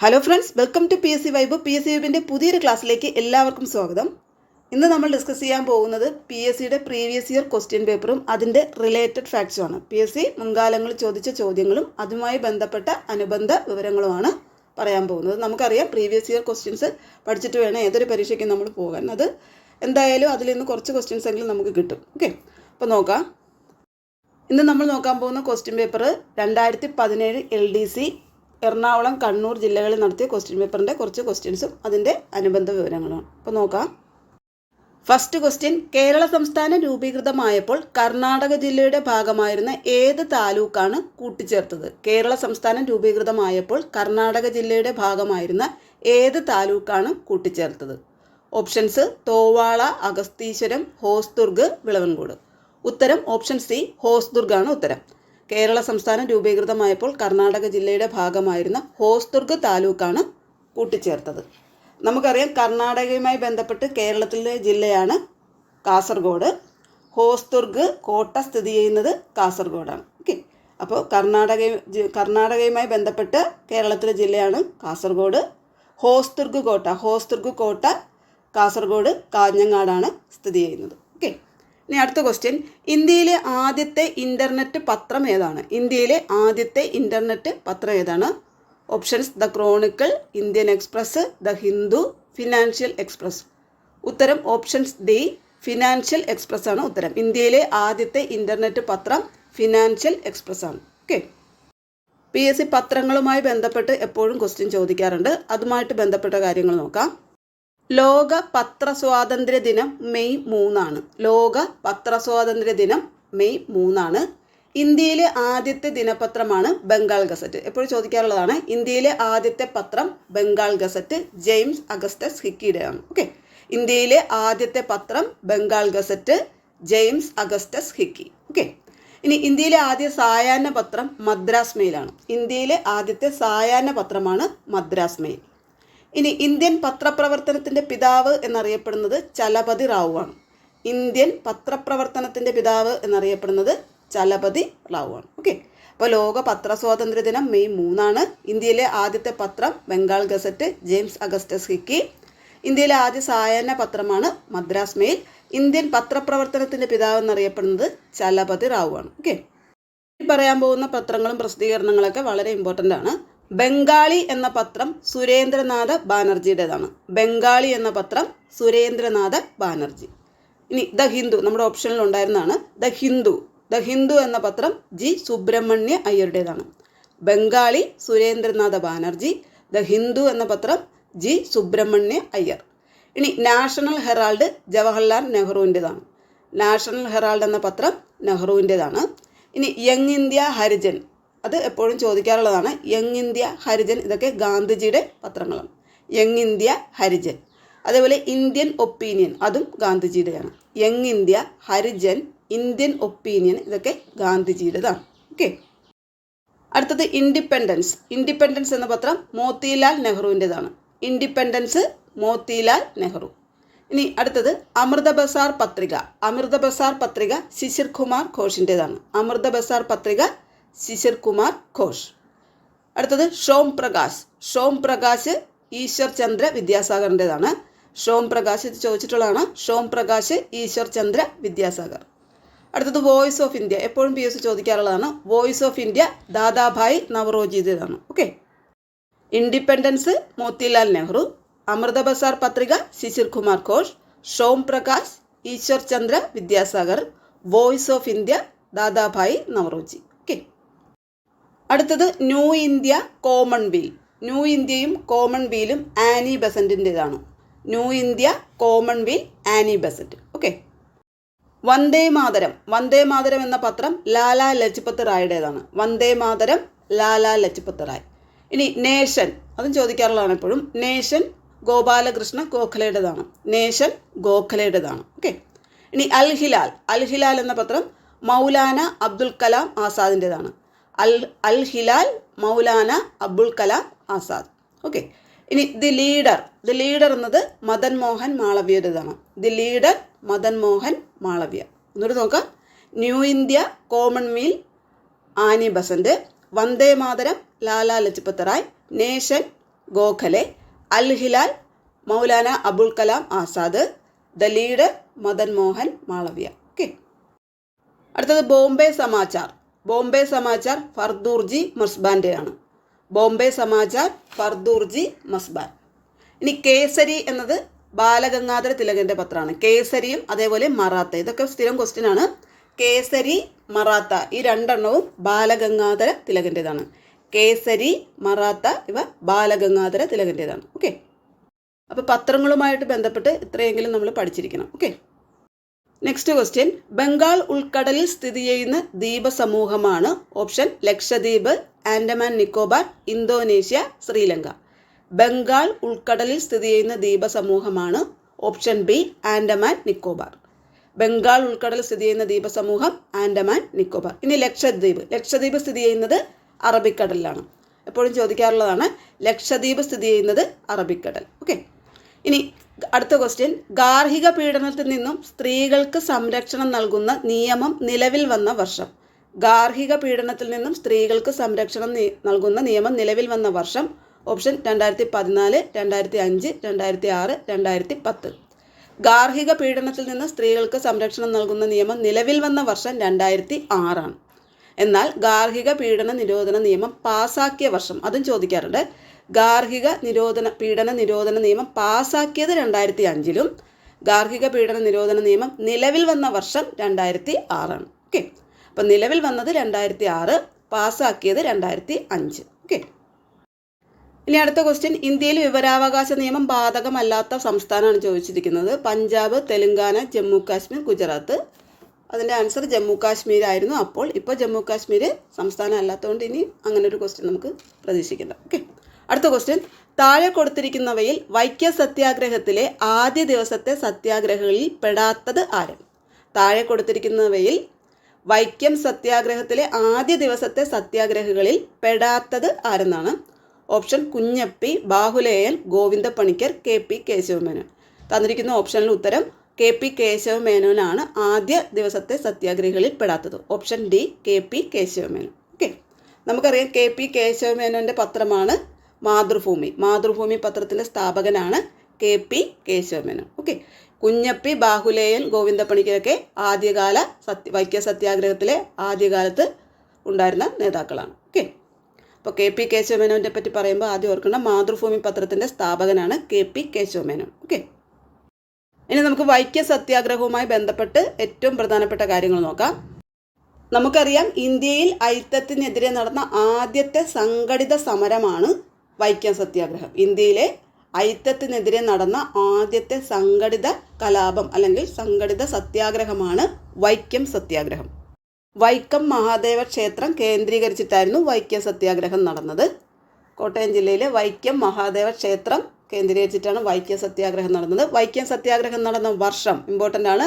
Hello friends welcome to P S C vibe P S C വൈബിന്റെ പുതിയൊരു ക്ലാസ്സിലേക്ക് എല്ലാവർക്കും സ്വാഗതം. ഇന്ന് നമ്മൾ ഡിസ്കസ് ചെയ്യാൻ പോകുന്നത് പി എസ് സിയുടെ പ്രീവിയസ് ഇയർ ക്വസ്റ്റ്യൻ പേപ്പറും അതിന്റെ റിലേറ്റഡ് ഫാക്ട്സുമാണ് പി എസ് സി മുൻകാലങ്ങളിൽ ചോദിച്ച ചോദ്യങ്ങളും അതുമായി ബന്ധപ്പെട്ട അനുബന്ധ വിവരങ്ങളുമാണ് പറയാൻ പോകുന്നത്. നമുക്കറിയാം പ്രീവിയസ് ഇയർ ക്വസ്റ്റ്യൻസ് പഠിച്ചിട്ട് വേണം ഏതൊരു പരീക്ഷയ്ക്കും നമ്മൾ പോകാൻ. അത് എന്തായാലും അതിൽ നിന്ന് കുറച്ച് ക്വസ്റ്റ്യൻസ് എങ്കിലും നമുക്ക് കിട്ടും. ഓക്കെ അപ്പോൾ നോക്കാം. ഇന്ന് നമ്മൾ നോക്കാൻ പോകുന്ന ക്വസ്റ്റ്യൻ പേപ്പർ രണ്ടായിരത്തി പതിനേഴ് L D C Ernakulam Kannur ജില്ലകളിൽ നടത്തിയ ക്വസ്റ്റ്യൻ പേപ്പറിന്റെ കുറച്ച് ക്വസ്റ്റ്യൻസും അതിന്റെ അനുബന്ധ വിവരങ്ങളുമാണ് അപ്പോൾ നോക്കാം. ഫസ്റ്റ് ക്വസ്റ്റ്യൻ കേരള സംസ്ഥാനം രൂപീകൃതമായപ്പോൾ കർണാടക ജില്ലയുടെ ഭാഗമായിരുന്ന ഏത് താലൂക്കാണ് കൂട്ടിച്ചേർത്തത്? കേരള സംസ്ഥാനം രൂപീകൃതമായപ്പോൾ കർണാടക ജില്ലയുടെ ഭാഗമായിരുന്ന ഏത് താലൂക്കാണ് കൂട്ടിച്ചേർത്തത്? ഓപ്ഷൻസ് തോവാള അഗസ്തീശ്വരം ഹോസ്ദുർഗ് വിളവൻകൂട്. ഉത്തരം ഓപ്ഷൻ സി ഹോസ്ദുർഗാണ് ഉത്തരം. കേരള സംസ്ഥാനം രൂപീകൃതമായപ്പോൾ കർണാടക ജില്ലയുടെ ഭാഗമായിരുന്ന ഹോസ്ദുർഗ് താലൂക്കാണ് കൂട്ടിച്ചേർത്തത്. നമുക്കറിയാം കർണാടകയുമായി ബന്ധപ്പെട്ട് കേരളത്തിലെ ജില്ലയാണ് കാസർഗോഡ്. ഹോസ്ദുർഗ് കോട്ട സ്ഥിതി ചെയ്യുന്നത് കാസർഗോഡാണ്. ഓക്കെ. അപ്പോൾ കർണാടക കർണാടകയുമായി ബന്ധപ്പെട്ട് കേരളത്തിലെ ജില്ലയാണ് കാസർഗോഡ്. ഹോസ്ദുർഗ് കോട്ട ഹോസ്ദുർഗ് കോട്ട കാസർഗോഡ് കാഞ്ഞങ്ങാടാണ് സ്ഥിതി ചെയ്യുന്നത്. ഓക്കെ. ഇനി അടുത്ത ക്വസ്റ്റ്യൻ ഇന്ത്യയിലെ ആദ്യത്തെ ഇന്റർനെറ്റ് പത്രം ഏതാണ്? ഇന്ത്യയിലെ ആദ്യത്തെ ഇന്റർനെറ്റ് പത്രം ഏതാണ്? Options the Chronicle Indian Express the Hindu Financial Express ഉത്തരം ഓപ്ഷൻസ് ദി ഫിനാൻഷ്യൽ എക്സ്പ്രസ് ആണ് ഉത്തരം. ഇന്ത്യയിലെ ആദ്യത്തെ ഇന്റർനെറ്റ് പത്രം ഫിനാൻഷ്യൽ എക്സ്പ്രസ് ആണ്. ഓക്കെ പി എസ് സി പത്രങ്ങളുമായി ബന്ധപ്പെട്ട് എപ്പോഴും ക്വസ്റ്റ്യൻ ചോദിക്കാറുണ്ട്. അതുമായിട്ട് ബന്ധപ്പെട്ട കാര്യങ്ങൾ നോക്കാം. ലോക പത്രസ്വാതന്ത്ര്യ ദിനം മെയ് മൂന്നാണ്. ലോക പത്രസ്വാതന്ത്ര്യ ദിനം മെയ് മൂന്നാണ്. ഇന്ത്യയിലെ ആദ്യത്തെ ദിനപത്രമാണ് ബംഗാൾ ഗസറ്റ്. എപ്പോഴും ചോദിക്കാറുള്ളതാണ് ഇന്ത്യയിലെ ആദ്യത്തെ പത്രം ബംഗാൾ ഗസറ്റ് ജെയിംസ് അഗസ്റ്റസ് ഹിക്കിയുടെയാണ്. ഓക്കെ? ഇന്ത്യയിലെ ആദ്യത്തെ പത്രം Bengal Gazette James Augustus Hicky. Okay? ഇനി ഇന്ത്യയിലെ ആദ്യ സായാഹ്ന പത്രം മദ്രാസ് മെയിലാണ് ഇന്ത്യയിലെ ആദ്യത്തെ സായാഹ്ന പത്രമാണ് മദ്രാസ് മെയിൽ. ഇനി ഇന്ത്യൻ പത്രപ്രവർത്തനത്തിന്റെ പിതാവ് എന്നറിയപ്പെടുന്നത് ചലപതി റാവു ആണ് ഇന്ത്യൻ പത്രപ്രവർത്തനത്തിന്റെ പിതാവ് എന്നറിയപ്പെടുന്നത് ചലപതി റാവു ആണ് ഓക്കെ. അപ്പോൾ ലോക പത്ര സ്വാതന്ത്ര്യ ദിനം മെയ് മൂന്നാണ്. ഇന്ത്യയിലെ ആദ്യത്തെ പത്രം Bengal Gazette James Augustus Hicky ഇന്ത്യയിലെ ആദ്യ സായാഹ്ന പത്രമാണ് മദ്രാസ് മെയിൽ. ഇന്ത്യൻ പത്രപ്രവർത്തനത്തിന്റെ പിതാവ് എന്നറിയപ്പെടുന്നത് ചലപതി റാവു ആണ് ഓക്കെ പറയാൻ പോകുന്ന പത്രങ്ങളും പ്രസിദ്ധീകരണങ്ങളൊക്കെ വളരെ ഇമ്പോർട്ടന്റ് ആണ്. ബംഗാളി എന്ന പത്രം സുരേന്ദ്രനാഥ ബാനർജിയുടേതാണ്. ബംഗാളി എന്ന പത്രം സുരേന്ദ്രനാഥ ബാനർജി. ഇനി ദ ഹിന്ദു നമ്മുടെ ഓപ്ഷനിൽ ഉണ്ടായിരുന്നതാണ് ദ ഹിന്ദു. ദ ഹിന്ദു എന്ന പത്രം ജി സുബ്രഹ്മണ്യ അയ്യരുടേതാണ്. ബംഗാളി സുരേന്ദ്രനാഥ ബാനർജി ദ ഹിന്ദു എന്ന പത്രം ജി സുബ്രഹ്മണ്യ അയ്യർ. ഇനി നാഷണൽ ഹെറാൾഡ് ജവഹർലാൽ നെഹ്റുവിന്റെതാണ്. നാഷണൽ ഹെറാൾഡ് എന്ന പത്രം നെഹ്റുവിന്റെതാണ്. ഇനി യങ് ഇന്ത്യ ഹരിജൻ അത് എപ്പോഴും ചോദിക്കാറുള്ളതാണ് യങ് ഇന്ത്യ ഹരിജൻ ഇതൊക്കെ ഗാന്ധിജിയുടെ പത്രങ്ങളാണ്. യങ് ഇന്ത്യ ഹരിജൻ അതേപോലെ ഇന്ത്യൻ ഒപ്പീനിയൻ അതും ഗാന്ധിജിയുടെയാണ്. Young India Harijan Indian Opinion ഇതൊക്കെ ഗാന്ധിജിയുടേതാണ്. ഓക്കെ. അടുത്തത് ഇൻഡിപെൻഡൻസ് ഇൻഡിപെൻഡൻസ് എന്ന പത്രം മോത്തിലാൽ നെഹ്റുവിന്റെതാണ്. ഇൻഡിപെൻഡൻസ് മോത്തിലാൽ നെഹ്റു. ഇനി അടുത്തത് അമൃത ബസാർ പത്രിക അമൃത ബസാർ പത്രിക ശിശിർ കുമാർ ഘോഷിന്റെതാണ്. അമൃത ബസാർ പത്രിക ശിശിർ കുമാർ ഘോഷ്. അടുത്തത് ഷോം പ്രകാശ്. ഷോം പ്രകാശ് ഈശ്വർ ചന്ദ്ര വിദ്യാസാഗറിന്റെതാണ് ഷോം പ്രകാശ് ഇത് ചോദിച്ചിട്ടുള്ളതാണ്. ഷോം പ്രകാശ് ഈശ്വർ ചന്ദ്ര വിദ്യാസാഗർ. അടുത്തത് വോയിസ് ഓഫ് ഇന്ത്യ. എപ്പോഴും പി എസ് ചോദിക്കാറുള്ളതാണ്. Voice of India Dadabhai നവറോജിയുടേതാണ്. Okay. Independence Motilal Nehru Amrita Bazar Patrika Sisir Kumar Ghosh Shom Prakash Ishwar Chandra Vidyasagar Voice of India Dadabhai Naoroji. അടുത്തത് New India Common Weal. New ഇന്ത്യയും common വീലും Annie ബസന്റിന്റെതാണ് New India Common Weal Annie Besant okay. Vande Mataram. Vande Mataram എന്ന പത്രം ലാലാ ലജ്പത് റായുടേതാണ്. വന്ദേ മാതരം ലാലാ ലജ്പത് റായ്. ഇനി nation. അതും ചോദിക്കാറുള്ളതാണ് എപ്പോഴും. Nation Gopalakrishna ഗോഖലയുടേതാണ് നേഷൻ ഗോഖലയുടേതാണ് ഓക്കെ. ഇനി അൽഹിലാൽ. അൽഹിലാൽ അൽ ഹിലാൽ എന്ന പത്രം മൗലാന അബ്ദുൽ കലാം ആസാദിന്റെതാണ് അൽ അൽ ഹിലാൽ മൗലാന അബ്ദുൽ കലാം ആസാദ്. ഓക്കെ ഇനി ദി ലീഡർ. ദി ലീഡർ എന്നത് മദൻ മോഹൻ മാളവ്യരുതാണ് ദി ലീഡർ മദൻ മോഹൻ മാളവ്യ. എന്നിട്ട് നോക്കാം. New India Common Weal Annie Besant Vande Mataram Lala Lajpat Rai Nation Gokhale Al Hilal Maulana Abul Kalam Azad the Leader Madan Mohan Malaviya. Okay അടുത്തത് ബോംബെ സമാചാർ. ബോംബെ സമാചാർ ഫർദൂർജി മസ്ബാന്റെ ആണ്. ബോംബെ സമാചാർ ഫർദൂർജി മസ്ബാൻ. ഇനി കേസരി എന്നത് ബാലഗംഗാധര തിലകന്റെ പത്രമാണ്. കേസരിയും അതേപോലെ മറാത്ത ഇതൊക്കെ സ്ഥിരം ക്വസ്റ്റ്യൻ ആണ്. കേസരി മറാത്ത ഈ രണ്ടെണ്ണവും ബാലഗംഗാധര തിലകന്റെതാണ് കേസരി മറാത്ത ഇവ ബാലഗംഗാധര തിലകന്റെതാണ് ഓക്കെ അപ്പോൾ പത്രങ്ങളുമായിട്ട് ബന്ധപ്പെട്ട് ഇത്രയെങ്കിലും നമ്മൾ പഠിച്ചിരിക്കണം. ഓക്കെ നെക്സ്റ്റ് ക്വസ്റ്റ്യൻ ബംഗാൾ ഉൾക്കടലിൽ സ്ഥിതി ചെയ്യുന്ന ദ്വീപസമൂഹമാണ് ഓപ്ഷൻ ലക്ഷദ്വീപ് ആൻഡമാൻ നിക്കോബാർ ഇന്തോനേഷ്യ ശ്രീലങ്ക. ബംഗാൾ ഉൾക്കടലിൽ സ്ഥിതി ചെയ്യുന്ന ദ്വീപസമൂഹമാണ് ഓപ്ഷൻ ബി ആൻഡമാൻ നിക്കോബാർ. ബംഗാൾ ഉൾക്കടലിൽ സ്ഥിതി ചെയ്യുന്ന ദ്വീപസമൂഹം ആൻഡമാൻ നിക്കോബാർ. ഇനി ലക്ഷദ്വീപ്. ലക്ഷദ്വീപ് സ്ഥിതി ചെയ്യുന്നത് അറബിക്കടലിലാണ്. എപ്പോഴും ചോദിക്കാറുള്ളതാണ് ലക്ഷദ്വീപ് സ്ഥിതി ചെയ്യുന്നത് അറബിക്കടൽ. ഓക്കെ ഇനി അടുത്ത ക്വസ്റ്റ്യൻ ഗാർഹിക പീഡനത്തിൽ നിന്നും സ്ത്രീകൾക്ക് സംരക്ഷണം നൽകുന്ന നിയമം നിലവിൽ വന്ന വർഷം. ഗാർഹിക പീഡനത്തിൽ നിന്നും സ്ത്രീകൾക്ക് സംരക്ഷണം നൽകുന്ന നിയമം നിലവിൽ വന്ന വർഷം. ഓപ്ഷൻ രണ്ടായിരത്തി പതിനാല് രണ്ടായിരത്തി അഞ്ച് രണ്ടായിരത്തി ആറ് രണ്ടായിരത്തി പത്ത് ഗാർഹിക പീഡനത്തിൽ നിന്ന് സ്ത്രീകൾക്ക് സംരക്ഷണം നൽകുന്ന നിയമം നിലവിൽ വന്ന വർഷം രണ്ടായിരത്തി ആറാണ് എന്നാൽ ഗാർഹിക പീഡന നിരോധന നിയമം പാസാക്കിയ വർഷം അതും ചോദിക്കാറുണ്ട്. ഗാർഹിക നിരോധന പീഡന നിരോധന നിയമം പാസാക്കിയത് രണ്ടായിരത്തി അഞ്ചിലും ഗാർഹിക പീഡന നിരോധന നിയമം നിലവിൽ വന്ന വർഷം രണ്ടായിരത്തി ആറാണ് ഓക്കെ. അപ്പം നിലവിൽ വന്നത് രണ്ടായിരത്തി ആറ് പാസാക്കിയത് രണ്ടായിരത്തി അഞ്ച് ഓക്കെ. ഇനി അടുത്ത ക്വസ്റ്റ്യൻ ഇന്ത്യയിൽ വിവരാവകാശ നിയമം ബാധകമല്ലാത്ത സംസ്ഥാനമാണ് ചോദിച്ചിരിക്കുന്നത്. പഞ്ചാബ് തെലുങ്കാന ജമ്മു കാശ്മീർ ഗുജറാത്ത്. അതിന്റെ ആൻസർ ജമ്മു കാശ്മീർ ആയിരുന്നു അപ്പോൾ. ഇപ്പോൾ ജമ്മു കാശ്മീർ സംസ്ഥാനം അല്ലാത്തതുകൊണ്ട് ഇനി അങ്ങനെ ഒരു ക്വസ്റ്റ്യൻ നമുക്ക് പ്രതീക്ഷിക്കണ്ട. ഓക്കെ. അടുത്ത ക്വസ്റ്റ്യൻ താഴെ കൊടുത്തിരിക്കുന്നവയിൽ വൈക്ക സത്യാഗ്രഹത്തിലെ ആദ്യ ദിവസത്തെ സത്യാഗ്രഹങ്ങളിൽ പെടാത്തത് ആര്? താഴെ കൊടുത്തിരിക്കുന്നവയിൽ വൈക്കം സത്യാഗ്രഹത്തിലെ ആദ്യ ദിവസത്തെ സത്യാഗ്രഹങ്ങളിൽ പെടാത്തത് ആരെന്നാണ്? Option Kunjappi Bahuleyan Govinda Panicker K P Kesavamenon. തന്നിരിക്കുന്ന ഓപ്ഷനിൽ ഉത്തരം കെ പി കേശവമേനോനാണ് ആദ്യ ദിവസത്തെ സത്യാഗ്രഹികളിൽ പെടാത്തത്. Option D K P Kesavamenon. Okay നമുക്കറിയാം കെ പി കേശവമേനോന്റെ പത്രമാണ് മാതൃഭൂമി. മാതൃഭൂമി പത്രത്തിന്റെ സ്ഥാപകനാണ് K P Kesavamenon. Okay. Kunjappi Bahuleyan Govinda പണിക്കരൊക്കെ ആദ്യകാല സത്യ വൈക്യ സത്യാഗ്രഹത്തിലെ ആദ്യകാലത്ത് ഉണ്ടായിരുന്ന നേതാക്കളാണ്. ഓക്കെ. അപ്പോൾ കെ പി കേശവമേനോന്റെ പറ്റി പറയുമ്പോൾ ആദ്യം ഓർക്കേണ്ട മാതൃഭൂമി പത്രത്തിന്റെ സ്ഥാപകനാണ് കെ പി കേശവമേനോൻ. ഓക്കെ. ഇനി നമുക്ക് വൈക്യ സത്യാഗ്രഹവുമായി ബന്ധപ്പെട്ട് ഏറ്റവും പ്രധാനപ്പെട്ട കാര്യങ്ങൾ നോക്കാം. നമുക്കറിയാം ഇന്ത്യയിൽ ഐത്തത്തിനെതിരെ നടന്ന ആദ്യത്തെ സംഘടിത സമരമാണ് വൈക്കം സത്യാഗ്രഹം. ഇന്ത്യയിലെ ഐത്തത്തിനെതിരെ നടന്ന ആദ്യത്തെ സംഘടിത കലാപം അല്ലെങ്കിൽ സംഘടിത സത്യാഗ്രഹമാണ് വൈക്കം സത്യാഗ്രഹം. വൈക്കം മഹാദേവ ക്ഷേത്രം കേന്ദ്രീകരിച്ചിട്ടായിരുന്നു വൈക്കം സത്യാഗ്രഹം നടന്നത്. കോട്ടയം ജില്ലയിലെ വൈക്കം മഹാദേവ ക്ഷേത്രം കേന്ദ്രീകരിച്ചിട്ടാണ് വൈക്കം സത്യാഗ്രഹം നടന്നത്. വൈക്കം സത്യാഗ്രഹം നടന്ന വർഷം ഇമ്പോർട്ടന്റ് ആണ്.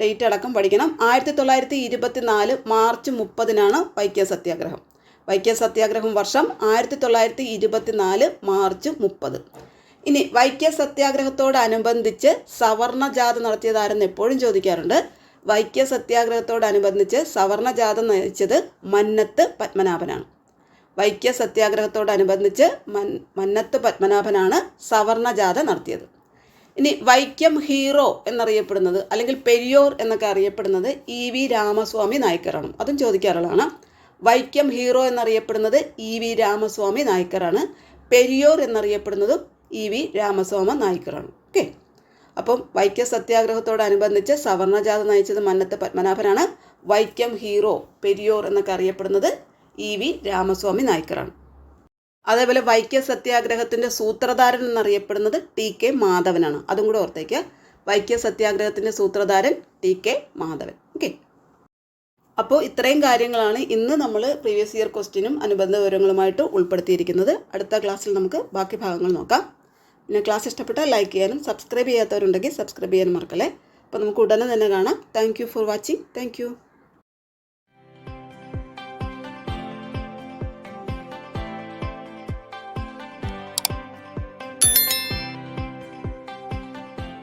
ഡേറ്റ് അടക്കം പഠിക്കണം. ആയിരത്തി തൊള്ളായിരത്തി ഇരുപത്തി നാല് മാർച്ച് മുപ്പതിനാണ് വൈക്കം സത്യാഗ്രഹം. വൈക്കം സത്യാഗ്രഹം വർഷം ആയിരത്തി തൊള്ളായിരത്തി ഇരുപത്തി നാല് മാർച്ച് മുപ്പത്. ഇനി വൈക്കം സത്യാഗ്രഹത്തോടനുബന്ധിച്ച് സവർണ ജാഥ നടത്തിയതാരെന്ന് എപ്പോഴും ചോദിക്കാറുണ്ട്. വൈക്കം സത്യാഗ്രഹത്തോടനുബന്ധിച്ച് സവർണ ജാഥ നയിച്ചത് മന്നത്ത് പത്മനാഭനാണ്. വൈക്യ സത്യാഗ്രഹത്തോടനുബന്ധിച്ച് മൻ മന്നത്ത് പത്മനാഭനാണ് സവർണ ജാഥ നടത്തിയത്. ഇനി വൈക്കം ഹീറോ എന്നറിയപ്പെടുന്നത് അല്ലെങ്കിൽ പെരിയോർ എന്നൊക്കെ അറിയപ്പെടുന്നത് ഇ വി രാമസ്വാമി നായ്ക്കറാണ്. അതും ചോദിക്കാറുള്ളതാണ്. വൈക്കം ഹീറോ എന്നറിയപ്പെടുന്നത് ഇ വി രാമസ്വാമി നായ്ക്കറാണ്. പെരിയോർ എന്നറിയപ്പെടുന്നതും ഇ വി രാമസ്വാമ നായ്ക്കറാണ്. ഓക്കെ. അപ്പം വൈക്കം സത്യാഗ്രഹത്തോടനുബന്ധിച്ച് സവർണജാത നയിച്ചത് മന്നത്ത് പത്മനാഭനാണ് വൈക്കം ഹീറോ പെരിയോർ എന്നൊക്കെ അറിയപ്പെടുന്നത് ഇ വി രാമസ്വാമി നായ്ക്കറാണ്. അതേപോലെ വൈക്കം സത്യാഗ്രഹത്തിന്റെ സൂത്രധാരൻ എന്നറിയപ്പെടുന്നത് ടി കെ മാധവനാണ്. അതും കൂടെ ഓർത്തേക്കുക വൈക്കം സത്യാഗ്രഹത്തിന്റെ സൂത്രധാരൻ ടി കെ മാധവൻ. ഓക്കെ. അപ്പോൾ ഇത്രയും കാര്യങ്ങളാണ് ഇന്ന് നമ്മൾ പ്രീവിയസ് ഇയർ ക്വസ്റ്റ്യനും അനുബന്ധ വിവരങ്ങളുമായിട്ട് ഉൾപ്പെടുത്തിയിരിക്കുന്നത്. അടുത്ത ക്ലാസ്സിൽ നമുക്ക് ബാക്കി ഭാഗങ്ങൾ നോക്കാം. പിന്നെ ക്ലാസ് ഇഷ്ടപ്പെട്ടാൽ ലൈക്ക് ചെയ്യാനും സബ്സ്ക്രൈബ് ചെയ്യാത്തവരുണ്ടെങ്കിൽ സബ്സ്ക്രൈബ് ചെയ്യാനും മറക്കല്ലേ. അപ്പോൾ നമുക്ക് ഉടനെ തന്നെ കാണാം. Thank for watching thank